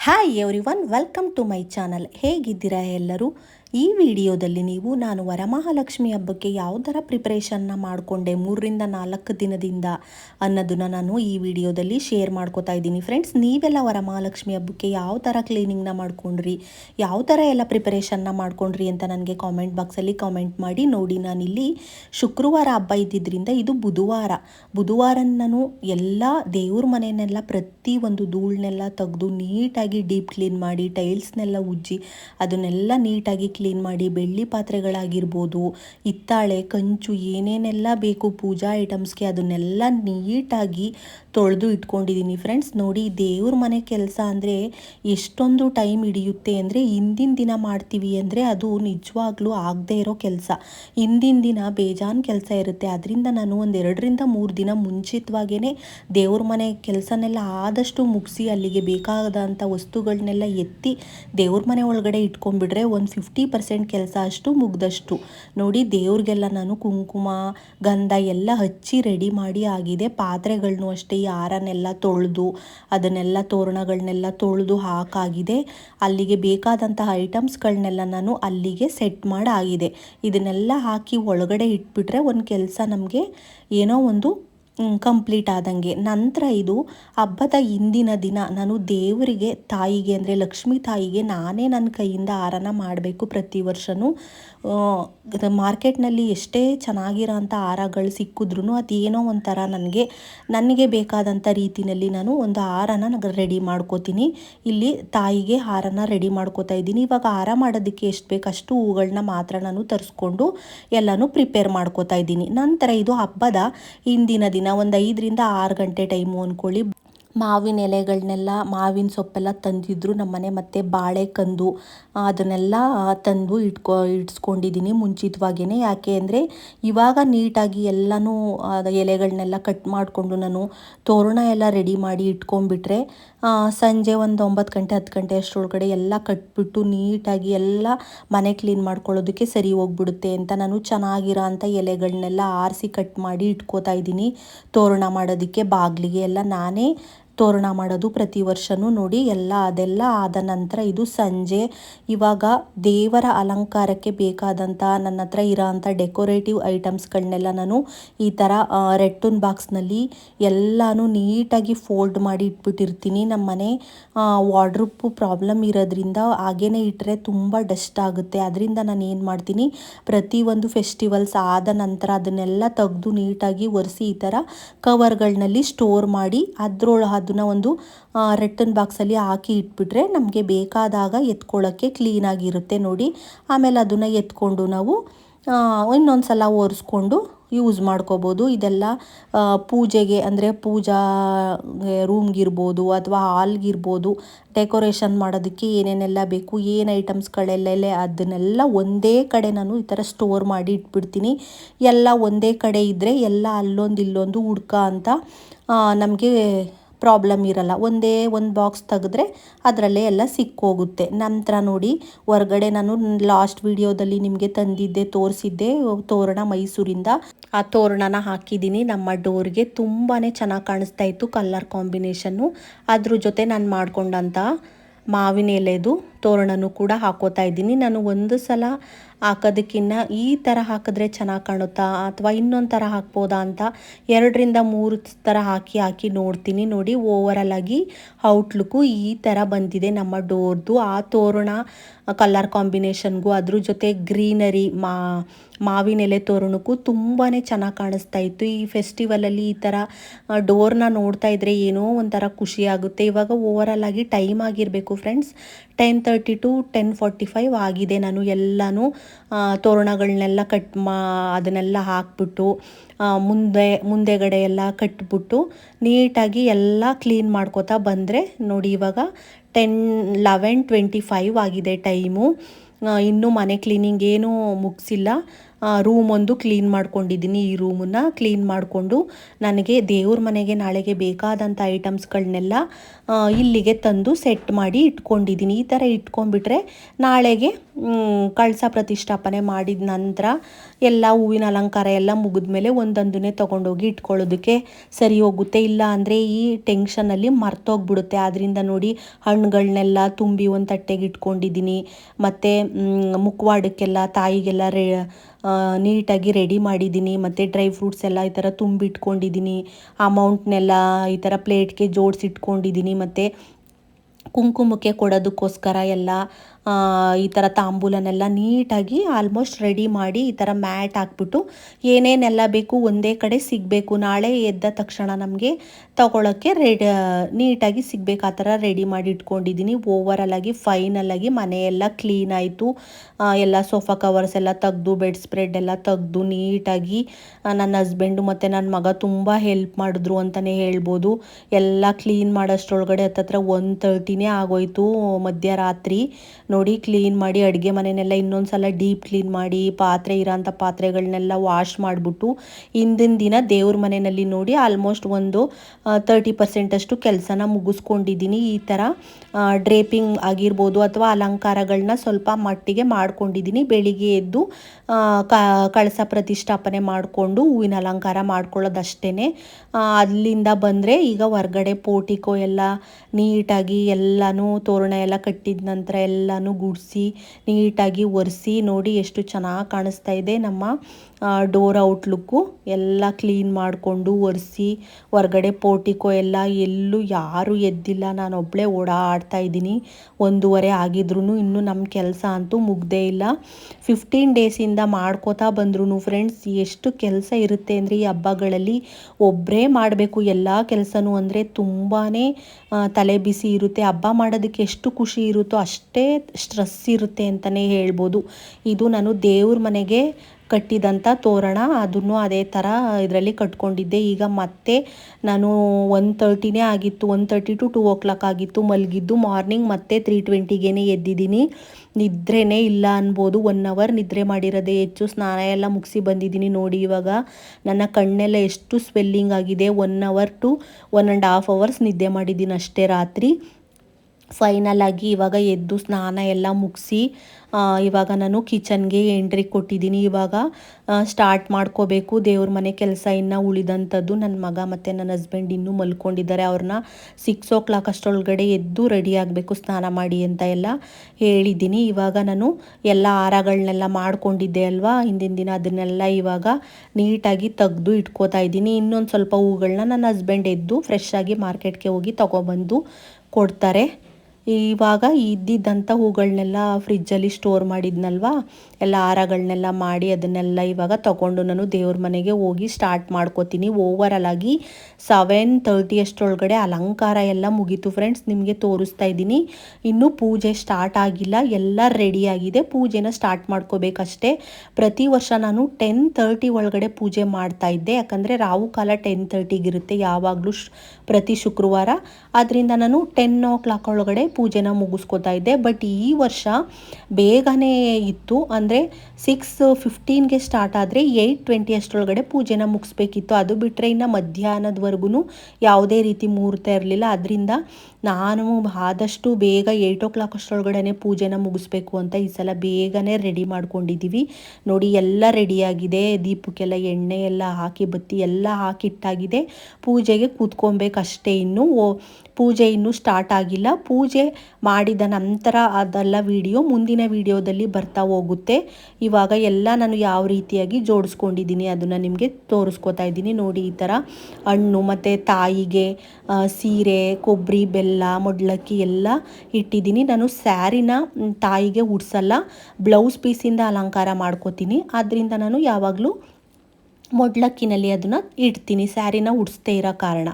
Hi everyone welcome to my channel ಹೇಗಿದ್ದೀರಾ ಎಲ್ಲರೂ? ಈ ವಿಡಿಯೋದಲ್ಲಿ ನೀವು ನಾನು ವರಮಹಾಲಕ್ಷ್ಮಿ ಹಬ್ಬಕ್ಕೆ ಯಾವ ಥರ ಪ್ರಿಪ್ರೇಷನ್ನ ಮಾಡಿಕೊಂಡೆ ಮೂರರಿಂದ ನಾಲ್ಕು ದಿನದಿಂದ ಅನ್ನೋದನ್ನ ನಾನು ಈ ವಿಡಿಯೋದಲ್ಲಿ ಶೇರ್ ಮಾಡ್ಕೋತಾ ಇದ್ದೀನಿ. ಫ್ರೆಂಡ್ಸ್ ನೀವೆಲ್ಲ ವರಮಹಾಲಕ್ಷ್ಮಿ ಹಬ್ಬಕ್ಕೆ ಯಾವ ಥರ ಕ್ಲೀನಿಂಗ್ನ ಮಾಡ್ಕೊಂಡ್ರಿ, ಯಾವ ಥರ ಎಲ್ಲ ಪ್ರಿಪರೇಷನ್ನ ಮಾಡ್ಕೊಂಡ್ರಿ ಅಂತ ನನಗೆ ಕಾಮೆಂಟ್ ಬಾಕ್ಸಲ್ಲಿ ಕಾಮೆಂಟ್ ಮಾಡಿ. ನೋಡಿ, ನಾನಿಲ್ಲಿ ಶುಕ್ರವಾರ ಹಬ್ಬ ಇದ್ದಿದ್ದರಿಂದ ಇದು ಬುಧವಾರ. ಬುಧವಾರ ನಾನು ಎಲ್ಲ ದೇವ್ರ ಮನೆಯನ್ನೆಲ್ಲ ಪ್ರತಿ ಒಂದು ಧೂಳನ್ನೆಲ್ಲ ತೆಗೆದು ನೀಟಾಗಿ ಡೀಪ್ ಕ್ಲೀನ್ ಮಾಡಿ ಟೈಲ್ಸ್ನೆಲ್ಲ ಉಜ್ಜಿ, ಅದನ್ನೆಲ್ಲ ನೀಟಾಗಿ ಕ್ಲೀನ್ ಮಾಡಿ ಬೆಳ್ಳಿ ಪಾತ್ರೆಗಳಾಗಿರ್ಬೋದು ಹಿತ್ತಾಳೆ ಕಂಚು ಏನೇನೆಲ್ಲ ಬೇಕು ಪೂಜಾ ಐಟಮ್ಸ್ಗೆ ಅದನ್ನೆಲ್ಲ ನೀಟಾಗಿ ತೊಳೆದು ಇಟ್ಕೊಂಡಿದ್ದೀನಿ ಫ್ರೆಂಡ್ಸ್ ನೋಡಿ, ದೇವ್ರ ಮನೆ ಕೆಲಸ ಅಂದರೆ ಎಷ್ಟೊಂದು ಟೈಮ್ ಹಿಡಿಯುತ್ತೆ ಅಂದರೆ ಹಿಂದಿನ ದಿನ ಮಾಡ್ತೀವಿ ಅಂದರೆ ಅದು ನಿಜವಾಗ್ಲೂ ಆಗದೇ ಇರೋ ಕೆಲಸ. ಹಿಂದಿನ ದಿನ ಬೇಜಾನ್ ಕೆಲಸ ಇರುತ್ತೆ. ಅದರಿಂದ ನಾನು ಒಂದು ಎರಡರಿಂದ ಮೂರು ದಿನ ಮುಂಚಿತವಾಗೇ ದೇವ್ರ ಮನೆ ಕೆಲಸನೆಲ್ಲ ಆದಷ್ಟು ಮುಗಿಸಿ ಅಲ್ಲಿಗೆ ಬೇಕಾದಂಥ ವಸ್ತುಗಳನ್ನೆಲ್ಲ ಎತ್ತಿ ದೇವ್ರ ಮನೆ ಒಳಗಡೆ ಇಟ್ಕೊಂಡ್ಬಿಟ್ರೆ ಒಂದು ಫಿಫ್ಟಿ ಪರ್ಸೆಂಟ್ ಕೆಲಸ ಅಷ್ಟು ಮುಗ್ದಷ್ಟು. ನೋಡಿ, ದೇವ್ರಿಗೆಲ್ಲ ನಾನು ಕುಂಕುಮ, ಗಂಧ ಎಲ್ಲ ಹಚ್ಚಿ ರೆಡಿ ಮಾಡಿ ಆಗಿದೆ. ಪಾತ್ರೆಗಳನ್ನೂ ಅಷ್ಟೇ. ಈ ಹಾರನೆಲ್ಲ ತೊಳೆದು, ಅದನ್ನೆಲ್ಲ ತೋರಣಗಳನ್ನೆಲ್ಲ ತೊಳೆದು ಹಾಕಾಗಿದೆ. ಅಲ್ಲಿಗೆ ಬೇಕಾದಂತಹ ಐಟಮ್ಸ್ಗಳನ್ನೆಲ್ಲ ನಾನು ಅಲ್ಲಿಗೆ ಸೆಟ್ ಮಾಡಿ ಆಗಿದೆ ಇದನ್ನೆಲ್ಲ ಹಾಕಿ ಒಳಗಡೆ ಇಟ್ಬಿಟ್ರೆ ಒಂದು ಕೆಲಸ ನಮಗೆ ಏನೋ ಒಂದು ಕಂಪ್ಲೀಟ್ ಆದಂಗೆ. ನಂತರ ಇದು ಹಬ್ಬದ ಹಿಂದಿನ ದಿನ. ನಾನು ದೇವರಿಗೆ, ತಾಯಿಗೆ ಅಂದರೆ ಲಕ್ಷ್ಮಿ ತಾಯಿಗೆ ನಾನೇ ನನ್ನ ಕೈಯಿಂದ ಹಾರನ ಮಾಡಬೇಕು ಪ್ರತಿ ವರ್ಷವೂ ಮಾರ್ಕೆಟ್ನಲ್ಲಿ ಎಷ್ಟೇ ಚೆನ್ನಾಗಿರೋಂಥ ಹಾರಗಳು ಸಿಕ್ಕಿದ್ರೂ ಅದೇನೋ ಒಂಥರ ನನಗೆ ನನಗೆ ಬೇಕಾದಂಥ ರೀತಿಯಲ್ಲಿ ನಾನು ಒಂದು ಹಾರನ ರೆಡಿ ಮಾಡ್ಕೋತೀನಿ. ಇಲ್ಲಿ ತಾಯಿಗೆ ಹಾರನ ರೆಡಿ ಮಾಡ್ಕೋತಾ ಇದ್ದೀನಿ. ಇವಾಗ ಹಾರ ಮಾಡೋದಕ್ಕೆ ಎಷ್ಟು ಬೇಕು ಅಷ್ಟು ಹೂಗಳನ್ನ ಮಾತ್ರ ನಾನು ತರಿಸ್ಕೊಂಡು ಎಲ್ಲನೂ ಪ್ರಿಪೇರ್ ಮಾಡ್ಕೋತಾ ಇದ್ದೀನಿ. ನಂತರ ಇದು ಹಬ್ಬದ ಹಿಂದಿನ ದಿನ. ಒಂದು ಐದರಿಂದ ಆರು ಗಂಟೆ ಟೈಮು ಅಂದ್ಕೊಳ್ಳಿ ಮಾವಿನ ಎಲೆಗಳನ್ನೆಲ್ಲ ಮಾವಿನ ಸೊಪ್ಪೆಲ್ಲ ತಂದಿದ್ರು ನಮ್ಮನೆ ಮತ್ತು ಬಾಳೆಕಂದು ಅದನ್ನೆಲ್ಲ ತಂದು ಇಟ್ಕೊ ಇಡ್ಸ್ಕೊಂಡಿದ್ದೀನಿ ಮುಂಚಿತವಾಗಿಯೇ ಯಾಕೆ ಅಂದರೆ ಇವಾಗ ನೀಟಾಗಿ ಎಲ್ಲನೂ ಎಲೆಗಳನ್ನೆಲ್ಲ ಕಟ್ ಮಾಡಿಕೊಂಡು ನಾನು ತೋರಣ ಎಲ್ಲ ರೆಡಿ ಮಾಡಿ ಇಟ್ಕೊಂಡ್ಬಿಟ್ರೆ ಸಂಜೆ ಒಂದು ಒಂಬತ್ತು ಗಂಟೆ, ಹತ್ತು ಗಂಟೆ ಅಷ್ಟರೊಳಗಡೆ ಎಲ್ಲ ಕಟ್ಬಿಟ್ಟು ನೀಟಾಗಿ ಎಲ್ಲ ಮನೆ ಕ್ಲೀನ್ ಮಾಡ್ಕೊಳ್ಳೋದಕ್ಕೆ ಸರಿ ಹೋಗ್ಬಿಡುತ್ತೆ ಅಂತ ನಾನು ಚೆನ್ನಾಗಿರೋ ಅಂಥ ಎಲೆಗಳನ್ನೆಲ್ಲ ಆರಿಸಿ ಕಟ್ ಮಾಡಿ ಇಟ್ಕೋತಾ ಇದ್ದೀನಿ ತೋರಣ ಮಾಡೋದಕ್ಕೆ ಬಾಗಿಲಿಗೆ ಎಲ್ಲ ನಾನೇ ತೋರಣ ಮಾಡೋದು ಪ್ರತಿ ವರ್ಷವೂ ನೋಡಿ ಎಲ್ಲ ಅದೆಲ್ಲ ಆದ ನಂತರ ಇದು ಸಂಜೆ. ಇವಾಗ ದೇವರ ಅಲಂಕಾರಕ್ಕೆ ಬೇಕಾದಂಥ ನನ್ನ ಹತ್ರ ಇರೋ ಅಂಥ ಡೆಕೋರೇಟಿವ್ ಐಟಮ್ಸ್ಗಳನ್ನೆಲ್ಲ ನಾನು ಈ ಥರ ರೆಟ್ಟುನ್ ಬಾಕ್ಸ್ನಲ್ಲಿ ಎಲ್ಲನೂ ನೀಟಾಗಿ ಫೋಲ್ಡ್ ಮಾಡಿ ಇಟ್ಬಿಟ್ಟಿರ್ತೀನಿ. ನಮ್ಮ ಮನೆ ವಾರ್ಡ್ರೂಪ್ ಪ್ರಾಬ್ಲಮ್ ಇರೋದ್ರಿಂದ ಹಾಗೇ ಇಟ್ಟರೆ ತುಂಬ ಡಸ್ಟ್ ಆಗುತ್ತೆ. ಅದರಿಂದ ನಾನು ಏನು ಮಾಡ್ತೀನಿ, ಪ್ರತಿ ಒಂದು ಫೆಸ್ಟಿವಲ್ಸ್ ಆದ ನಂತರ ಅದನ್ನೆಲ್ಲ ತೆಗೆದು ನೀಟಾಗಿ ಒರೆಸಿ ಈ ಥರ ಕವರ್ಗಳನ್ನಲ್ಲಿ ಸ್ಟೋರ್ ಮಾಡಿ ಅದ್ರೊಳ ಅದನ್ನ ಒಂದು ರೆಟ್ಟನ್ ಬಾಕ್ಸಲ್ಲಿ ಹಾಕಿ ಇಟ್ಬಿಟ್ರೆ ನಮಗೆ ಬೇಕಾದಾಗ ಎತ್ಕೊಳ್ಳೋಕ್ಕೆ ಕ್ಲೀನಾಗಿರುತ್ತೆ ನೋಡಿ. ಆಮೇಲೆ ಅದನ್ನು ಎತ್ಕೊಂಡು ನಾವು ಇನ್ನೊಂದು ಸಲ ಒರೆಸ್ಕೊಂಡು ಯೂಸ್ ಮಾಡ್ಕೋಬೋದು. ಇದೆಲ್ಲ ಪೂಜೆಗೆ ಅಂದರೆ ಪೂಜಾ ರೂಮ್ಗಿರ್ಬೋದು ಅಥವಾ ಹಾಲ್ಗಿರ್ಬೋದು ಡೆಕೋರೇಷನ್ ಮಾಡೋದಕ್ಕೆ ಏನೇನೆಲ್ಲ ಬೇಕು, ಏನು ಐಟಮ್ಸ್ಗಳೆಲ್ಲ ಅದನ್ನೆಲ್ಲ ಒಂದೇ ಕಡೆ ನಾನು ಈ ಥರ ಸ್ಟೋರ್ ಮಾಡಿ ಇಟ್ಬಿಡ್ತೀನಿ. ಎಲ್ಲ ಒಂದೇ ಕಡೆ ಇದ್ದರೆ ಎಲ್ಲ ಅಲ್ಲೊಂದು ಇಲ್ಲೊಂದು ಹುಡ್ಕ ಅಂತ ನಮಗೆ ಪ್ರಾಬ್ಲಮ್ ಇರಲ್ಲ. ಒಂದೇ ಒಂದು ಬಾಕ್ಸ್ ತೆಗೆದ್ರೆ ಅದರಲ್ಲೇ ಎಲ್ಲ ಸಿಕ್ಕೋಗುತ್ತೆ. ನಂತರ ನೋಡಿ, ಹೊರಗಡೆ ನಾನು ಲಾಸ್ಟ್ ವಿಡಿಯೋದಲ್ಲಿ ನಿಮಗೆ ತಂದಿದ್ದೆ, ತೋರಿಸಿದ್ದೆ, ತೋರಣ ಮೈಸೂರಿಂದ. ಆ ತೋರಣನ ಹಾಕಿದ್ದೀನಿ. ನಮ್ಮ ಡೋರ್ಗೆ ತುಂಬಾ ಚೆನ್ನಾಗಿ ಕಾಣಿಸ್ತಾ ಇತ್ತು ಕಲರ್ ಕಾಂಬಿನೇಷನ್ನು ಅದ್ರ ಜೊತೆ ನಾನು ಮಾಡ್ಕೊಂಡಂಥ ಮಾವಿನ ಎಲೆದು ತೋರಣನೂ ಕೂಡ ಹಾಕೋತಾ ಇದ್ದೀನಿ. ನಾನು ಒಂದು ಸಲ ಹಾಕೋದಕ್ಕಿನ್ನ ಈ ಥರ ಹಾಕಿದ್ರೆ ಚೆನ್ನಾಗಿ ಕಾಣುತ್ತಾ? ಅಥವಾ ಇನ್ನೊಂದು ಥರ ಹಾಕ್ಬೋದಾ ಅಂತ ಎರಡರಿಂದ ಮೂರು ಥರ ಹಾಕಿ ಹಾಕಿ ನೋಡ್ತೀನಿ. ನೋಡಿ, ಓವರಲ್ ಆಗಿ ಔಟ್ಲುಕ್ಕು ಈ ಥರ ಬಂದಿದೆ ನಮ್ಮ ಡೋರ್ದು. ಆ ತೋರಣ ಕಲ್ಲರ್ ಕಾಂಬಿನೇಷನ್ಗೂ ಅದ್ರ ಜೊತೆ ಗ್ರೀನರಿ, ಮಾ ಮಾವಿನ ಎಲೆ ತೋರಣಕ್ಕೂ ತುಂಬಾ ಚೆನ್ನಾಗಿ ಕಾಣಿಸ್ತಾ ಇತ್ತು. ಈ ಫೆಸ್ಟಿವಲಲ್ಲಿ ಈ ಥರ ಡೋರ್ನ ನೋಡ್ತಾ ಇದ್ರೆ ಏನೋ ಒಂಥರ ಖುಷಿ ಆಗುತ್ತೆ. ಇವಾಗ ಓವರಲ್ ಆಗಿ ಟೈಮ್ ಆಗಿರಬೇಕು, friends. Ten thirty to ten forty five ಆಗಿದೆ ನಾನು ಎಲ್ಲನೂ ತೋರಣಗಳನ್ನೆಲ್ಲ ಕಟ್ ಮಾ, ಅದನ್ನೆಲ್ಲ ಹಾಕ್ಬಿಟ್ಟು ಮುಂದೆ, ಮುಂದೆಗಡೆ ಎಲ್ಲ ಕಟ್ಬಿಟ್ಟು ನೀಟಾಗಿ ಎಲ್ಲ ಕ್ಲೀನ್ ಮಾಡ್ಕೋತಾ ಬಂದರೆ ನೋಡಿ ಇವಾಗ ಟೆನ್ ಲೆವೆನ್ ಟ್ವೆಂಟಿ ಫೈವ್ ಆಗಿದೆ ಟೈಮು ಇನ್ನೂ ಮನೆ ಕ್ಲೀನಿಂಗ್ ಏನೂ ಮುಗಿಸಿಲ್ಲ. ರೂಮ್ ಒಂದು ಕ್ಲೀನ್ ಮಾಡ್ಕೊಂಡಿದ್ದೀನಿ ಈ ರೂಮನ್ನು ಕ್ಲೀನ್ ಮಾಡಿಕೊಂಡು ನನಗೆ ದೇವ್ರ ಮನೆಗೆ ನಾಳೆಗೆ ಬೇಕಾದಂಥ ಐಟಮ್ಸ್ಗಳನ್ನೆಲ್ಲ ಇಲ್ಲಿಗೆ ತಂದು ಸೆಟ್ ಮಾಡಿ ಇಟ್ಕೊಂಡಿದ್ದೀನಿ. ಈ ಥರ ಇಟ್ಕೊಂಡ್ಬಿಟ್ರೆ ನಾಳೆಗೆ ಕಳಸ ಪ್ರತಿಷ್ಠಾಪನೆ ಮಾಡಿದ ನಂತರ ಎಲ್ಲ ಹೂವಿನ ಅಲಂಕಾರ ಎಲ್ಲ ಮುಗಿದ್ಮೇಲೆ ಒಂದೊಂದನ್ನೇ ತೊಗೊಂಡೋಗಿ ಇಟ್ಕೊಳ್ಳೋದಕ್ಕೆ ಸರಿ ಹೋಗುತ್ತೆ. ಇಲ್ಲ ಅಂದರೆ ಈ ಟೆನ್ಷನಲ್ಲಿ ಮರ್ತೋಗ್ಬಿಡುತ್ತೆ. ಆದ್ದರಿಂದ ನೋಡಿ ಹಣ್ಣುಗಳನ್ನೆಲ್ಲ ತುಂಬಿ ಒಂದು ತಟ್ಟೆಗೆ ಇಟ್ಕೊಂಡಿದ್ದೀನಿ. ಮತ್ತು ಮುಖವಾಡಕ್ಕೆಲ್ಲ ತಾಯಿಗೆಲ್ಲ ರೆ ನೀಟಾಗಿ ರೆಡಿ ಮಾಡಿದ್ದೀನಿ. ಮತ್ತು ಡ್ರೈ ಫ್ರೂಟ್ಸ್ ಎಲ್ಲ ಈ ಥರ ತುಂಬಿಟ್ಕೊಂಡಿದ್ದೀನಿ. ಅಮೌಂಟ್ನೆಲ್ಲ ಈ ಥರ ಪ್ಲೇಟ್ಗೆ ಜೋಡಿಸಿಟ್ಕೊಂಡಿದ್ದೀನಿ. ಮತ್ತು ಕುಂಕುಮಕ್ಕೆ ಕೊಡೋದಕ್ಕೋಸ್ಕರ ಎಲ್ಲ ಈ ಥರ ತಾಂಬೂಲನೆಲ್ಲ ನೀಟಾಗಿ ಆಲ್ಮೋಸ್ಟ್ ರೆಡಿ ಮಾಡಿ ಈ ಥರ ಮ್ಯಾಟ್ ಹಾಕ್ಬಿಟ್ಟು ಏನೇನೆಲ್ಲ ಬೇಕು ಒಂದೇ ಕಡೆ ಸಿಗಬೇಕು. ನಾಳೆ ಎದ್ದ ತಕ್ಷಣ ನಮಗೆ ತಗೊಳ್ಳೋಕ್ಕೆ ರೆಡಿ ನೀಟಾಗಿ ಸಿಗಬೇಕು. ಆ ಥರ ರೆಡಿ ಮಾಡಿ ಇಟ್ಕೊಂಡಿದ್ದೀನಿ. ಓವರಲ್ ಆಗಿ ಫೈನಲ್ ಆಗಿ ಮನೆಯೆಲ್ಲ ಕ್ಲೀನ್ ಆಯಿತು. ಎಲ್ಲ ಸೋಫಾ ಕವರ್ಸ್ ಎಲ್ಲ ತೆಗ್ದು ಬೆಡ್ ಸ್ಪ್ರೆಡ್ ಎಲ್ಲ ತೆಗ್ದು ನೀಟಾಗಿ ನನ್ನ ಹಸ್ಬೆಂಡು ಮತ್ತು ನನ್ನ ಮಗ ತುಂಬ ಹೆಲ್ಪ್ ಮಾಡಿದ್ರು ಅಂತಲೇ ಹೇಳ್ಬೋದು. ಎಲ್ಲ ಕ್ಲೀನ್ ಮಾಡೋಷ್ಟ್ರೊಳಗಡೆ ಹತ್ತತ್ರ ಒನ್ ತರ್ಟಿನೇ ಆಗೋಯ್ತು ಮಧ್ಯರಾತ್ರಿ. ನೋಡಿ ಕ್ಲೀನ್ ಮಾಡಿ ಅಡುಗೆ ಮನೆಯೆಲ್ಲ ಇನ್ನೊಂದು ಸಲ ಡೀಪ್ ಕ್ಲೀನ್ ಮಾಡಿ ಪಾತ್ರೆ ಇರೋಂಥ ಪಾತ್ರೆಗಳನ್ನೆಲ್ಲ ವಾಶ್ ಮಾಡಿಬಿಟ್ಟು ಹಿಂದಿನ ದಿನ ದೇವ್ರ ಮನೆಯಲ್ಲಿ ನೋಡಿ ಆಲ್ಮೋಸ್ಟ್ ಒಂದು ತರ್ಟಿ ಪರ್ಸೆಂಟಷ್ಟು ಕೆಲಸನ ಮುಗಿಸ್ಕೊಂಡಿದ್ದೀನಿ. ಈ ಥರ ಡ್ರೇಪಿಂಗ್ ಆಗಿರ್ಬೋದು ಅಥವಾ ಅಲಂಕಾರಗಳನ್ನ ಸ್ವಲ್ಪ ಮಟ್ಟಿಗೆ ಮಾಡ್ಕೊಂಡಿದ್ದೀನಿ. ಬೆಳಿಗ್ಗೆ ಎದ್ದು ಕಳಸ ಪ್ರತಿಷ್ಠಾಪನೆ ಮಾಡಿಕೊಂಡು ಹೂವಿನ ಅಲಂಕಾರ ಮಾಡ್ಕೊಳ್ಳೋದಷ್ಟೇ ಅಲ್ಲಿಂದ ಬಂದರೆ ಈಗ ಹೊರ್ಗಡೆ ಪೋಟಿಕೋ ಎಲ್ಲ ನೀಟಾಗಿ ಎಲ್ಲನೂ ತೋರಣ ಎಲ್ಲ ಕಟ್ಟಿದ ನಂತರ ಎಲ್ಲನೂ ಗುಡಿಸಿ ನೀಟಾಗಿ ಒರೆಸಿ ನೋಡಿ ಎಷ್ಟು ಚೆನ್ನಾಗಿ ಕಾಣಿಸ್ತಾ ಇದೆ ನಮ್ಮ ಡೋರ್ ಔಟ್ಲುಕ್ಕು ಎಲ್ಲ ಕ್ಲೀನ್ ಮಾಡಿಕೊಂಡು ಒರೆಸಿ, ಹೊರ್ಗಡೆ ಪೋರ್ಟಿಕೋ ಎಲ್ಲ ಎಲ್ಲೂ ಯಾರೂ ಎದ್ದಿಲ್ಲ. ನಾನು ಒಬ್ಬಳೇ ಓಡಾಡ್ತಾ ಇದ್ದೀನಿ. ಒಂದೂವರೆ ಆಗಿದ್ರೂ ಇನ್ನೂ ನಮ್ಮ ಕೆಲಸ ಅಂತೂ ಮುಗ್ದೇ ಇಲ್ಲ. ಫಿಫ್ಟೀನ್ ಡೇಸಿಂದ ಮಾಡ್ಕೋತಾ ಬಂದ್ರು ಫ್ರೆಂಡ್ಸ್ ಎಷ್ಟು ಕೆಲಸ ಇರುತ್ತೆ ಅಂದರೆ ಈ ಹಬ್ಬಗಳಲ್ಲಿ ಒಬ್ಬರೇ ಮಾಡಬೇಕು. ಎಲ್ಲ ಕೆಲಸನೂ ಅಂದರೆ ತುಂಬಾ ತಲೆ ಬಿಸಿ ಇರುತ್ತೆ. ಹಬ್ಬ ಮಾಡೋದಕ್ಕೆ ಎಷ್ಟು ಖುಷಿ ಇರುತ್ತೋ ಅಷ್ಟೇ ಸ್ಟ್ರೆಸ್ ಇರುತ್ತೆ ಅಂತಲೇ ಹೇಳ್ಬೋದು. ಇದು ನಾನು ದೇವ್ರ ಮನೆಗೆ ಕಟ್ಟಿದಂಥ ತೋರಣ. ಅದನ್ನು ಅದೇ ಥರ ಇದರಲ್ಲಿ ಕಟ್ಕೊಂಡಿದ್ದೆ. ಈಗ ಮತ್ತೆ ನಾನು ಒನ್ ತರ್ಟಿನೇ ಆಗಿತ್ತು. One thirty to two o'clock ಆಗಿತ್ತು ಮಲಗಿದ್ದು. ಮಾರ್ನಿಂಗ್ ಮತ್ತೆ ತ್ರೀ ಟ್ವೆಂಟಿಗೇನೆ ಎದ್ದಿದ್ದೀನಿ. ನಿದ್ರೆನೇ ಇಲ್ಲ ಅನ್ಬೋದು. ಒನ್ ಅವರ್ ನಿದ್ರೆ ಮಾಡಿರೋದೇ ಹೆಚ್ಚು. ಸ್ನಾನ ಎಲ್ಲ ಮುಗಿಸಿ ಬಂದಿದ್ದೀನಿ ನೋಡಿ ಇವಾಗ. ನನ್ನ ಕಣ್ಣೆಲ್ಲ ಎಷ್ಟು ಸ್ವೆಲ್ಲಿಂಗ್ ಆಗಿದೆ. One hour to one and half hours ನಿದ್ದೆ ಮಾಡಿದ್ದೀನಿ ಅಷ್ಟೇ ರಾತ್ರಿ. ಫೈನಲ್ ಆಗಿ ಇವಾಗ ಎದ್ದು ಸ್ನಾನ ಎಲ್ಲ ಮುಗಿಸಿ ಇವಾಗ ನಾನು ಕಿಚನ್ಗೆ ಎಂಟ್ರಿ ಕೊಟ್ಟಿದ್ದೀನಿ. ಇವಾಗ ಸ್ಟಾರ್ಟ್ ಮಾಡ್ಕೋಬೇಕು. ದೇವ್ರ ಮನೆ ಕೆಲಸ ಇನ್ನು ಉಳಿದಂಥದ್ದು ನನ್ನ ಮಗ ಮತ್ತು ನನ್ನ ಹಸ್ಬೆಂಡ್ ಇನ್ನೂ ಮಲ್ಕೊಂಡಿದ್ದಾರೆ. ಅವ್ರನ್ನ ಸಿಕ್ಸ್ ಓ ಕ್ಲಾಕ್ ಅಷ್ಟರೊಳಗಡೆ ಎದ್ದು ರೆಡಿ ಆಗಬೇಕು, ಸ್ನಾನ ಮಾಡಿ ಅಂತ ಎಲ್ಲ ಹೇಳಿದ್ದೀನಿ. ಇವಾಗ ನಾನು ಎಲ್ಲ ಆರಗಳನ್ನೆಲ್ಲ ಮಾಡ್ಕೊಂಡಿದ್ದೆ ಅಲ್ವಾ? ಹಿಂದಿನ ದಿನ ಅದನ್ನೆಲ್ಲ ಇವಾಗ ನೀಟಾಗಿ ತೆಗೆದು ಇಟ್ಕೋತಾ ಇದ್ದೀನಿ. ಇನ್ನೊಂದು ಸ್ವಲ್ಪ ಹೂಗಳನ್ನ ನನ್ನ ಹಸ್ಬೆಂಡ್ ಎದ್ದು ಫ್ರೆಶ್ ಆಗಿ ಮಾರ್ಕೆಟ್ಗೆ ಹೋಗಿ ತೊಗೊಬಂದು ಕೊಡ್ತಾರೆ. ಇವಾಗ ಇದ್ದಿದ್ದಂಥ ಹೂಗಳನ್ನೆಲ್ಲ ಫ್ರಿಜ್ಜಲ್ಲಿ ಸ್ಟೋರ್ ಮಾಡಿದ್ನಲ್ವ? ಎಲ್ಲ ಹಾರಗಳನ್ನೆಲ್ಲ ಮಾಡಿ ಅದನ್ನೆಲ್ಲ ಇವಾಗ ತಗೊಂಡು ನಾನು ದೇವ್ರ ಮನೆಗೆ ಹೋಗಿ ಸ್ಟಾರ್ಟ್ ಮಾಡ್ಕೋತೀನಿ. ಓವರಲ್ ಆಗಿ ಸೆವೆನ್ ತರ್ಟಿ ಅಷ್ಟೊಳಗಡೆ ಅಲಂಕಾರ ಎಲ್ಲ ಮುಗೀತು ಫ್ರೆಂಡ್ಸ್ ನಿಮಗೆ ತೋರಿಸ್ತಾ ಇದ್ದೀನಿ. ಇನ್ನೂ ಪೂಜೆ ಸ್ಟಾರ್ಟ್ ಆಗಿಲ್ಲ, ಎಲ್ಲ ರೆಡಿಯಾಗಿದೆ ಪೂಜೆನ ಸ್ಟಾರ್ಟ್ ಮಾಡ್ಕೋಬೇಕಷ್ಟೇ. ಪ್ರತಿ ವರ್ಷ ನಾನು ಟೆನ್ ತರ್ಟಿ ಒಳಗಡೆ ಪೂಜೆ ಮಾಡ್ತಾ ಇದ್ದೆ. ಯಾಕಂದರೆ ರಾವು ಕಾಲ ಟೆನ್ ತರ್ಟಿಗಿರುತ್ತೆ ಯಾವಾಗಲೂ ಪ್ರತಿ ಶುಕ್ರವಾರ. ಅದರಿಂದ ನಾನು ಟೆನ್ ಓ ಕ್ಲಾಕ್ ಒಳಗಡೆ ಪೂಜೆನ ಮುಗಿಸ್ಕೋತಾ ಇದ್ದೆ. ಬಟ್ ಈ ವರ್ಷ ಬೇಗನೆ ಇತ್ತು. ಅಂದರೆ ಸಿಕ್ಸ್ ಫಿಫ್ಟೀನ್ಗೆ ಸ್ಟಾರ್ಟ್ ಆದರೆ ಏಯ್ಟ್ ಟ್ವೆಂಟಿ ಅಷ್ಟರೊಳಗಡೆ ಪೂಜೆನ ಮುಗಿಸ್ಬೇಕಿತ್ತು. ಅದು ಬಿಟ್ಟರೆ ಇನ್ನು ಮಧ್ಯಾಹ್ನದವರೆಗೂ ಯಾವುದೇ ರೀತಿ ಮುಹೂರ್ತ ಇರಲಿಲ್ಲ. ಅದರಿಂದ ನಾನು ಆದಷ್ಟು ಬೇಗ ಏಯ್ಟ್ ಓ ಕ್ಲಾಕ್ ಅಷ್ಟರೊಳಗಡೆ ಪೂಜೆನ ಮುಗಿಸ್ಬೇಕು ಅಂತ ಈ ಸಲ ಬೇಗನೆ ರೆಡಿ ಮಾಡ್ಕೊಂಡಿದ್ದೀವಿ ನೋಡಿ, ಎಲ್ಲ ರೆಡಿಯಾಗಿದೆ ದೀಪಕ್ಕೆಲ್ಲ ಎಣ್ಣೆ ಎಲ್ಲ ಹಾಕಿ, ಬತ್ತಿ ಎಲ್ಲ ಹಾಕಿಟ್ಟಾಗಿದೆ ಪೂಜೆಗೆ ಕೂತ್ಕೊಬೇಕಷ್ಟೇ ಇನ್ನು. ಪೂಜೆ ಇನ್ನೂ ಸ್ಟಾರ್ಟ್ ಆಗಿಲ್ಲ. ಪೂಜೆ ಮಾಡಿದ ನಂತರ ಅದೆಲ್ಲ ವಿಡಿಯೋ ಮುಂದಿನ ವಿಡಿಯೋದಲ್ಲಿ ಬರ್ತಾ ಹೋಗುತ್ತೆ. ಇವಾಗ ಎಲ್ಲ ನಾನು ಯಾವ ರೀತಿಯಾಗಿ ಜೋಡಿಸ್ಕೊಂಡಿದ್ದೀನಿ ಅದನ್ನು ನಿಮಗೆ ತೋರಿಸ್ಕೊತಾ ಇದ್ದೀನಿ. ನೋಡಿ, ಈ ಥರ ಹಣ್ಣು ಮತ್ತು ತಾಯಿಗೆ ಸೀರೆ ಕೊಬ್ಬರಿ ಬೆಲ್ಲ, ಮೊಡ್ಲಕ್ಕಿ ಎಲ್ಲ ಇಟ್ಟಿದ್ದೀನಿ. ನಾನು ಸ್ಯಾರಿನ ತಾಯಿಗೆ ಉಡ್ಸಲ್ಲ, ಬ್ಲೌಸ್ ಪೀಸಿಂದ ಅಲಂಕಾರ ಮಾಡ್ಕೋತೀನಿ. ಆದ್ದರಿಂದ ನಾನು ಯಾವಾಗಲೂ ಮೊಡ್ಲಕ್ಕಿನಲ್ಲಿ ಅದನ್ನು ಇಡ್ತೀನಿ. ಸ್ಯಾರಿನ ಉಡಿಸ್ತೇ ಇರೋ ಕಾರಣ.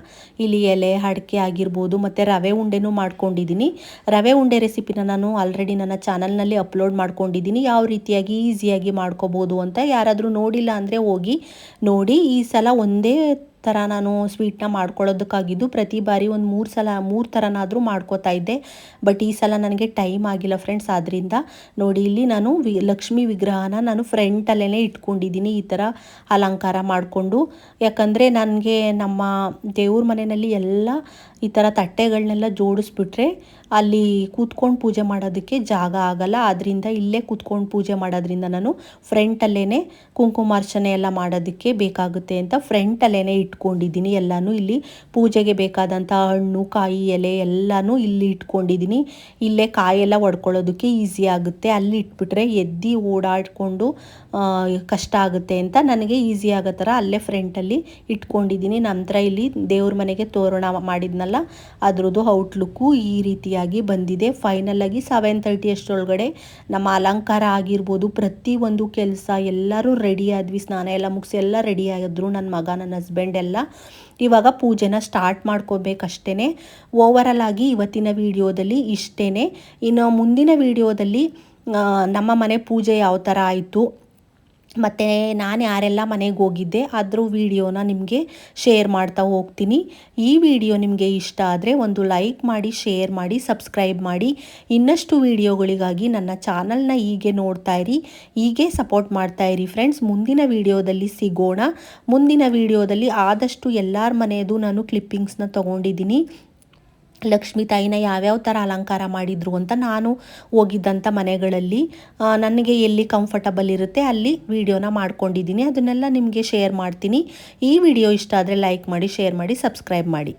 ಇಲ್ಲಿ ಎಲೆ, ಅಡಿಕೆ ಆಗಿರ್ಬೋದು, ಮತ್ತು ರವೆ ಉಂಡೆನೂ ಮಾಡ್ಕೊಂಡಿದ್ದೀನಿ. ರವೆ ಉಂಡೆ ರೆಸಿಪಿನ ನಾನು ಆಲ್ರೆಡಿ ನನ್ನ ಚಾನಲ್ನಲ್ಲಿ ಅಪ್ಲೋಡ್ ಮಾಡ್ಕೊಂಡಿದ್ದೀನಿ. ಯಾವ ರೀತಿಯಾಗಿ ಈಸಿಯಾಗಿ ಮಾಡ್ಕೋಬೋದು ಅಂತ ಯಾರಾದರೂ ನೋಡಿಲ್ಲ ಅಂದರೆ ಹೋಗಿ ನೋಡಿ. ಈ ಸಲ ಒಂದೇ ಥರ ನಾನು ಸ್ವೀಟ್ನ ಮಾಡ್ಕೊಳ್ಳೋದಕ್ಕಾಗಿದ್ದು ಪ್ರತಿ ಬಾರಿ ಒಂದು ಮೂರು ಸಲ, ಮೂರು ಥರನಾದರೂ ಮಾಡ್ಕೋತಾ ಇದ್ದೆ. ಬಟ್ ಈ ಸಲ ನನಗೆ ಟೈಮ್ ಆಗಿಲ್ಲ ಫ್ರೆಂಡ್ಸ್ ಆದ್ದರಿಂದ ನೋಡಿ ಇಲ್ಲಿ ನಾನು ವಿ, ಲಕ್ಷ್ಮಿ ವಿಗ್ರಹನ ನಾನು ಫ್ರಂಟಲ್ಲೇ ಇಟ್ಕೊಂಡಿದ್ದೀನಿ ಈ ಥರ ಅಲಂಕಾರ ಮಾಡಿಕೊಂಡು. ಯಾಕಂದರೆ ನನಗೆ ನಮ್ಮ ದೇವ್ರ ಮನೆಯಲ್ಲಿ ಎಲ್ಲ ಈ ಥರ ತಟ್ಟೆಗಳನ್ನೆಲ್ಲ ಜೋಡಿಸ್ಬಿಟ್ರೆ ಅಲ್ಲಿ ಕೂತ್ಕೊಂಡು ಪೂಜೆ ಮಾಡೋದಕ್ಕೆ ಜಾಗ ಆಗಲ್ಲ. ಆದ್ದರಿಂದ ಇಲ್ಲೇ ಕೂತ್ಕೊಂಡು ಪೂಜೆ ಮಾಡೋದ್ರಿಂದ ನಾನು ಫ್ರಂಟಲ್ಲೇ ಕುಂಕುಮಾರ್ಚನೆ ಎಲ್ಲ ಮಾಡೋದಕ್ಕೆ ಬೇಕಾಗುತ್ತೆ ಅಂತ ಫ್ರಂಟಲ್ಲೇ ಇಟ್ಕೊಂಡಿದ್ದೀನಿ. ಎಲ್ಲನೂ ಇಲ್ಲಿ ಪೂಜೆಗೆ ಬೇಕಾದಂಥ ಹಣ್ಣು, ಕಾಯಿ, ಎಲೆ ಎಲ್ಲನೂ ಇಲ್ಲಿ ಇಟ್ಕೊಂಡಿದ್ದೀನಿ. ಇಲ್ಲೇ ಕಾಯೆಲ್ಲ ಒಡ್ಕೊಳ್ಳೋದಕ್ಕೆ ಈಸಿ ಆಗುತ್ತೆ. ಅಲ್ಲಿ ಇಟ್ಬಿಟ್ರೆ ಎದ್ದು ಓಡಾಡಿಕೊಂಡು ಕಷ್ಟ ಆಗುತ್ತೆ ಅಂತ ನನಗೆ ಈಸಿ ಆಗೋ ಥರ ಅಲ್ಲೇ ಫ್ರಂಟಲ್ಲಿ ಇಟ್ಕೊಂಡಿದ್ದೀನಿ. ನಂತರ ಇಲ್ಲಿ ದೇವ್ರ ಮನೆಗೆ ತೋರಣ ಮಾಡಿದ್ನಲ್ಲ ಅದರದ್ದು ಔಟ್ಲುಕ್ಕು ಈ ರೀತಿಯಾಗಿ ಬಂದಿದೆ. ಫೈನಲಾಗಿ ಸೆವೆನ್ ತರ್ಟಿ ಅಷ್ಟರೊಳಗಡೆ ನಮ್ಮ ಅಲಂಕಾರ ಆಗಿರ್ಬೋದು. ಪ್ರತಿಯೊಂದು ಕೆಲಸ ಎಲ್ಲರೂ ರೆಡಿ ಆದ್ವಿ, ಸ್ನಾನ ಎಲ್ಲ ಮುಗಿಸಿ ಎಲ್ಲ ರೆಡಿ ಆಗಿದ್ರು ನನ್ನ ಮಗ ನನ್ನ ಹಸ್ಬೆಂಡ್ ಎಲ್ಲ. ಇವಾಗ ಪೂಜೆನ ಸ್ಟಾರ್ಟ್ ಮಾಡ್ಕೋಬೇಕಷ್ಟೇ ಓವರಲ್ ಆಗಿ ಇವತ್ತಿನ ವಿಡಿಯೋದಲ್ಲಿ ಇಷ್ಟೇ ಇನ್ನು ಮುಂದಿನ ವಿಡಿಯೋದಲ್ಲಿ ನಮ್ಮ ಮನೆ ಪೂಜೆ ಯಾವ ಥರ ಆಯಿತು? ಮತ್ತು ನಾನು ಯಾರೆಲ್ಲ ಮನೆಗೆ ಹೋಗಿದ್ದೆ ಅದ್ರ ವಿಡಿಯೋನ ನಿಮಗೆ ಶೇರ್ ಮಾಡ್ತಾ ಹೋಗ್ತೀನಿ. ಈ ವಿಡಿಯೋ ನಿಮಗೆ ಇಷ್ಟ ಆದರೆ ಒಂದು ಲೈಕ್ ಮಾಡಿ, ಶೇರ್ ಮಾಡಿ, ಸಬ್ಸ್ಕ್ರೈಬ್ ಮಾಡಿ. ಇನ್ನಷ್ಟು ವಿಡಿಯೋಗಳಿಗಾಗಿ ನನ್ನ ಚಾನಲ್ನ ಹೀಗೆ ನೋಡ್ತಾ ಇರಿ. ಹೀಗೆ ಸಪೋರ್ಟ್ ಮಾಡ್ತಾ ಇರಿ ಫ್ರೆಂಡ್ಸ್. ಮುಂದಿನ ವಿಡಿಯೋದಲ್ಲಿ ಸಿಗೋಣ. ಮುಂದಿನ ವಿಡಿಯೋದಲ್ಲಿ ಆದಷ್ಟು ಎಲ್ಲರ ಮನೆಯದು ನಾನು ಕ್ಲಿಪ್ಪಿಂಗ್ಸ್ನ ತೊಗೊಂಡಿದ್ದೀನಿ. ಲಕ್ಷ್ಮೀ ತಾಯಿನ ಯಾವ್ಯಾವ ಥರ ಅಲಂಕಾರ ಮಾಡಿದರು ಅಂತ ನಾನು ಹೋಗಿದ್ದಂಥ ಮನೆಗಳಲ್ಲಿ ನನಗೆ ಎಲ್ಲಿ ಕಂಫರ್ಟಬಲ್ ಇರುತ್ತೆ ಅಲ್ಲಿ ವಿಡಿಯೋನ ಮಾಡ್ಕೊಂಡಿದ್ದೀನಿ. ಅದನ್ನೆಲ್ಲ ನಿಮಗೆ ಶೇರ್ ಮಾಡ್ತೀನಿ. ಈ ವಿಡಿಯೋ ಇಷ್ಟ ಆದರೆ ಲೈಕ್ ಮಾಡಿ ಶೇರ್ ಮಾಡಿ ಸಬ್ಸ್ಕ್ರೈಬ್ ಮಾಡಿ.